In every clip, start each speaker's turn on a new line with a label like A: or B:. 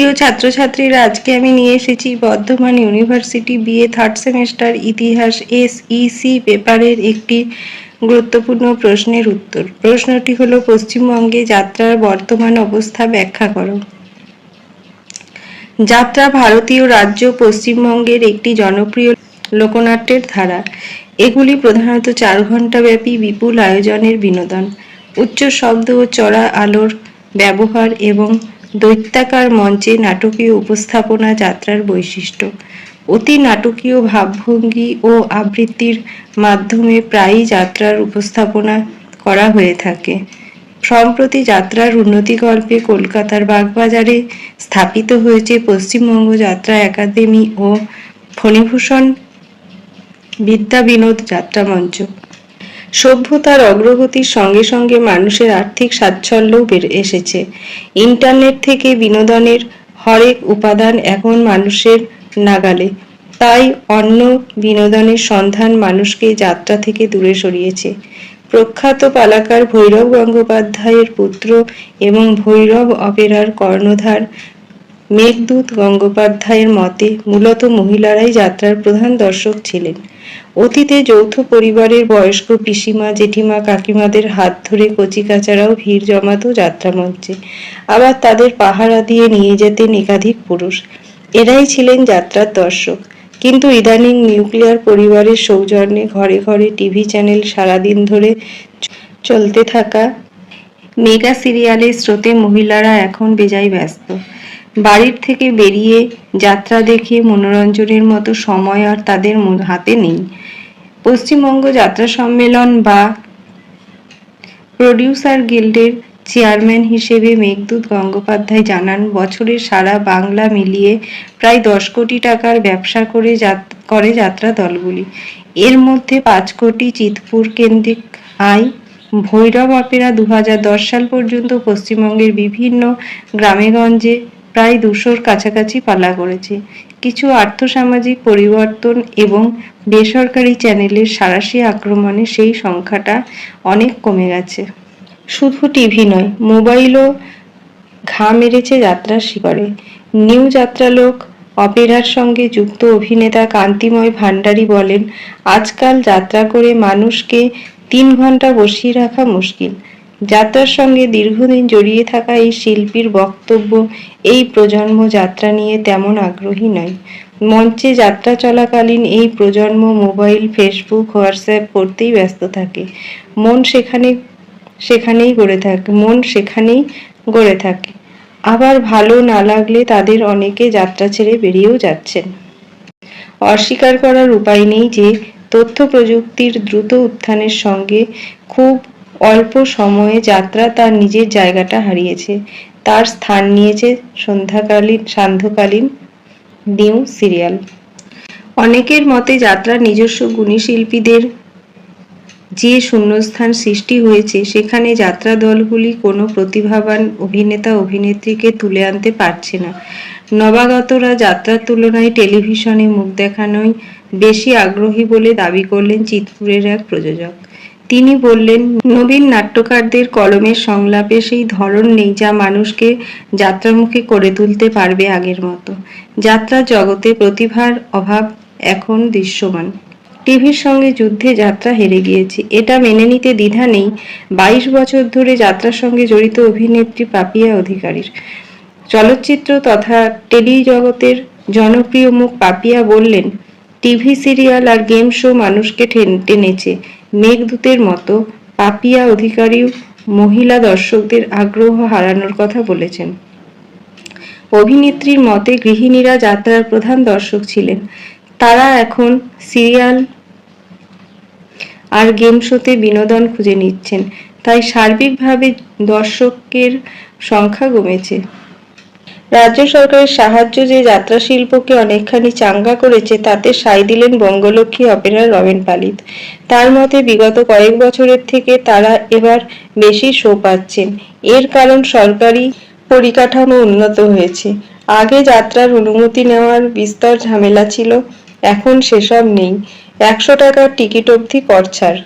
A: প্রিয় ছাত্রছাত্রীরা আজকে আমি নিয়ে এসেছি Bardhaman university BA third semester ইতিহাস এস ইসি পেপারের একটি গুরুত্বপূর্ণ প্রশ্নের উত্তর। প্রশ্নটি হলো, পশ্চিমবঙ্গে যাত্রার বর্তমান অবস্থা ব্যাখ্যা করো। যাত্রা ভারতীয় রাজ্য পশ্চিমবঙ্গের একটি জনপ্রিয় লোকনাট্যের ধারা। এগুলি প্রধানত চার ঘণ্টা ব্যাপী বিপুল আয়োজনের বিনোদন, উচ্চ শব্দ ও চড়া আলোর ব্যবহার এবং দৈত্যাকার মঞ্চে নাটকীয় উপস্থাপনা যাত্রার বৈশিষ্ট্য। অতি নাটকীয় ভাবভঙ্গি ও আবৃত্তির মাধ্যমে প্রায়ই যাত্রার উপস্থাপনা করা হয়ে থাকে। সম্প্রতি যাত্রার উন্নতিকল্পে কলকাতার বাগবাজারে স্থাপিত হয়েছে পশ্চিমবঙ্গ যাত্রা একাডেমি ও ফণীভূষণ বিদ্যা বিনোদ যাত্রা মঞ্চ। সভ্যতার অগ্রগতির সঙ্গে সঙ্গে মানুষের আর্থিক সাচ্ছল্যও বেড়ে এসেছে। ইন্টারনেট থেকে বিনোদনের হরেক উপাদান এখন মানুষের নাগালে। তাই অন্য বিনোদনের সন্ধান মানুষকে যাত্রা থেকে দূরে সরিয়েছে। প্রখ্যাত পালাকার ভৈরব গঙ্গোপাধ্যায়ের পুত্র এবং ভৈরব অপেরার কর্ণধার মেঘদূত গঙ্গোপাধ্যায়ের মতে মূলত মহিলারাই যাত্রার প্রধান দর্শক ছিলেন। অতীতে যৌথ পরিবারের বয়স্ক পিসিমা, জেঠিমা, কাকিমাদের হাত ধরে কচিকাচারাও ভিড় জমাতো যাত্রা মঞ্চে। আবার তাদের পাহারা দিয়ে নিয়ে যেতেন একাধিক পুরুষ। এরাই ছিলেন যাত্রার দর্শক। কিন্তু ইদানিং নিউক্লিয়ার পরিবারের সৌজন্যে ঘরে ঘরে টিভি চ্যানেল সারাদিন ধরে চলতে থাকা মেগা সিরিয়ালের স্রোতে মহিলারা এখন বেজায় ব্যস্ত। বাড়ির থেকে বেরিয়ে যাত্রা দেখে মনোরঞ্জনের মতো সময় আর তাদের হাতে নেই। পশ্চিমবঙ্গ যাত্রা সম্মেলন বা প্রডিউসার গিল্ডের চেয়ারম্যান হিসেবে মেঘদূত গঙ্গোপাধ্যায় জানান বছরের সারা বাংলা মিলিয়ে প্রায় দশ কোটি টাকার ব্যবসা করে করে যাত্রা দলগুলি। এর মধ্যে পাঁচ কোটি চিতপুর কেন্দ্রিক আয়। ভৈরব অপেরা দু হাজার দশ সাল পর্যন্ত পশ্চিমবঙ্গের বিভিন্ন গ্রামেগঞ্জে প্রায় দুশোর কাছাকাছি পালা করেছে। কিছু আর্থসামাজিক পরিবর্তন এবং বেসরকারি চ্যানেলের সারাশি আক্রমণে সেই সংখ্যাটা অনেক কমে গেছে। শুধু টিভি নয়, মোবাইলও ঘা মেরেছে যাত্রার শিকারে। নিউ যাত্রালোক অপেরার সঙ্গে যুক্ত অভিনেতা কান্তিময় ভান্ডারী বলেন, আজকাল যাত্রা করে মানুষকে তিন ঘণ্টা বসিয়ে রাখা মুশকিল। যাত্রার সঙ্গে দীর্ঘদিন জড়িয়ে থাকা এই শিল্পীর বক্তব্য, এই প্রজন্ম যাত্রা নিয়ে তেমন আগ্রহী নয়। মঞ্চে যাত্রা চলাকালীন এই প্রজন্ম মোবাইল, ফেসবুক, হোয়াটসঅ্যাপ করতেই ব্যস্ত থাকে। মন সেখানে, সেখানেই গড়ে থাকে, মন সেখানেই গড়ে থাকে। আবার ভালো না লাগলে তাদের অনেকে যাত্রা ছেড়ে বেরিয়েও যাচ্ছেন। অস্বীকার করার উপায় নেই যে, তথ্য প্রযুক্তির দ্রুত উত্থানের সঙ্গে খুব অল্প সময়ে যাত্রা তার নিজের জায়গাটা হারিয়েছে। তার স্থান নিয়েছে সন্ধ্যাকালীন সান্ধ্যকালীন নিউ সিরিয়াল। অনেকের মতে যাত্রার নিজস্ব গুণী শিল্পীদের যে শূন্যস্থান সৃষ্টি হয়েছে, সেখানে যাত্রা দলগুলি কোনো প্রতিভাবান অভিনেতা, অভিনেত্রীকে তুলে আনতে পারছে না। নবাগতরা যাত্রার তুলনায় টেলিভিশনে মুখ দেখানোই বেশি আগ্রহী বলে দাবি করলেন চিতপুরের এক প্রযোজক। তিনি বললেন, নবীন নাট্যকারদের কলমের সংলাপে সেই ধরন নেই যা মানুষকে যাত্রামুখী করে তুলতে পারবে আগের মতো। যাত্রার জগতে প্রতিভার অভাব এখন দৃশ্যমান। টিভির সঙ্গে যুদ্ধে যাত্রা হেরে গিয়েছে। এটা মেনে নিতে দ্বিধা নেই। বাইশ বছর ধরে যাত্রার সঙ্গে জড়িত অভিনেত্রী পাপিয়া অধিকারীর। চলচ্চিত্র তথা টেলি জগতের জনপ্রিয় মুখ পাপিয়া বললেন টিভি সিরিয়াল আর গেম শো মানুষকে টেনেছে। মেঘদূতের মতো পাপিয়া অধিকারী মহিলা দর্শকদের আগ্রহ হারানোর কথা বলেছেন। অভিনেত্রীর মতে গৃহিণীরা যাত্রার প্রধান দর্শক ছিলেন। তারা এখন সিরিয়াল আর গেম শোতে বিনোদন খুঁজে নিচ্ছেন। তাই সার্বিকভাবে দর্শকের সংখ্যা কমেছে। রাজ্য সরকারের সাহায্য যে যাত্রা শিল্পকে অনেকখানি চাঙ্গা করেছে, তাতে সায় দিলেন বঙ্গলক্ষ্মী অপেরার রবেন পালিত। তার মতে, বিগত কয়েক বছরের থেকে তারা এবার বেশি শো পাচ্ছেন। এর কারণ সরকারি পরিকাঠামো উন্নত হয়েছে। আগে যাত্রার অনুমতি নেওয়ার বিস্তর ঝামেলা ছিল, এখন সেসব নেই। একশো টাকার টিকিট অবধি কর ছাড়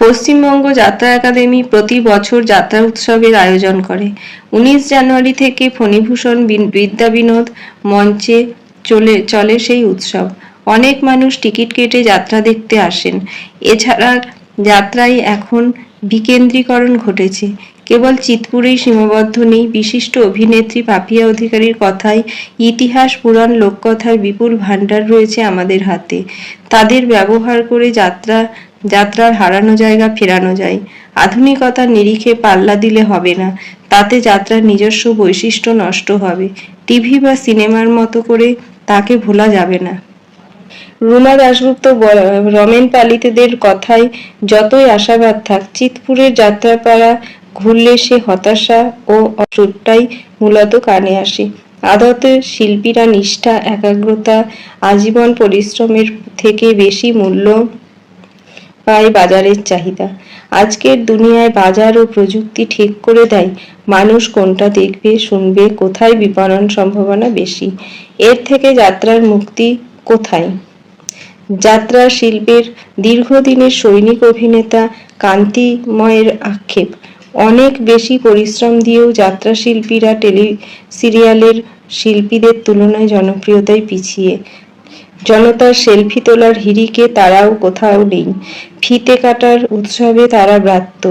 A: পশ্চিমবঙ্গ যাত্রা একাডেমি প্রতি বছর যাত্রা উৎসবের আয়োজন করে। উনিশ জানুয়ারি থেকে ফণীভূষণ বিদ্যা বিনোদ মঞ্চে চলে চলে সেই উৎসব। অনেক মানুষ টিকিট কেটে যাত্রা দেখতে আসেন। এছাড়া যাত্রায় এখন বিকেন্দ্রীকরণ ঘটেছে। কেবল চিতপুরেই সীমাবদ্ধ নেই, বিশিষ্ট অভিনেত্রী পাপিয়া অধিকারীর কথায় ইতিহাস, পুরাণ, লোককথার বিপুল ভাণ্ডার রয়েছে আমাদের হাতে। তাদের ব্যবহার করে যাত্রা যাত্রার হারানো জায়গা ফেরানো যায়। আধুনিকতার নিরিখে পাল্লা দিলে হবে না। তাতে যাত্রার নিজস্ব বৈশিষ্ট্য নষ্ট হবে। টিভি বা সিনেমার মতো করে তাকে ভোলা যাবে না। রুমা দাশগুপ্ত রমেন পালিতদের কথায় যতই আশাবাদ থাক, চিতপুরের যাত্রাপাড়া ঘুরলে সে হতাশা ও অসুরটাই মূলত কানে আসে। আদতে শিল্পীরা নিষ্ঠা, একাগ্রতা, আজীবন পরিশ্রমের থেকে বেশি মূল্য পায় বাজারের চাহিদা। আজকের দুনিয়ায় বাজার ও প্রযুক্তি ঠিক করে দেয়, মানুষ কোনটা দেখবে, শুনবে, কোথায় বিপণন সম্ভাবনা বেশি, এর থেকে যাত্রার মুক্তি কোথায়? যাত্রা শিল্পের দীর্ঘদিনের সৈনিক অভিনেতা কান্তিময়ের আক্ষেপ, অনেক বেশি পরিশ্রম দিয়েও যাত্রা শিল্পীরা টেলি সিরিয়ালের শিল্পীদের তুলনায় জনপ্রিয়তায় পিছিয়ে জনতার সেলফি তোলার হিড়িকে তারাও কোথাও নেই। ফিতে কাটার উৎসবে তারা ব্রাত্য।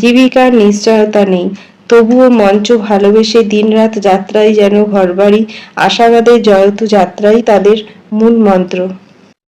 A: জীবিকার নিশ্চয়তা নেই। তবুও মঞ্চ ভালোবেসে দিনরাত যাত্রাই যেন ঘরবাড়ি আশাবাদের জয়তু যাত্রাই তাদের মূল মন্ত্র।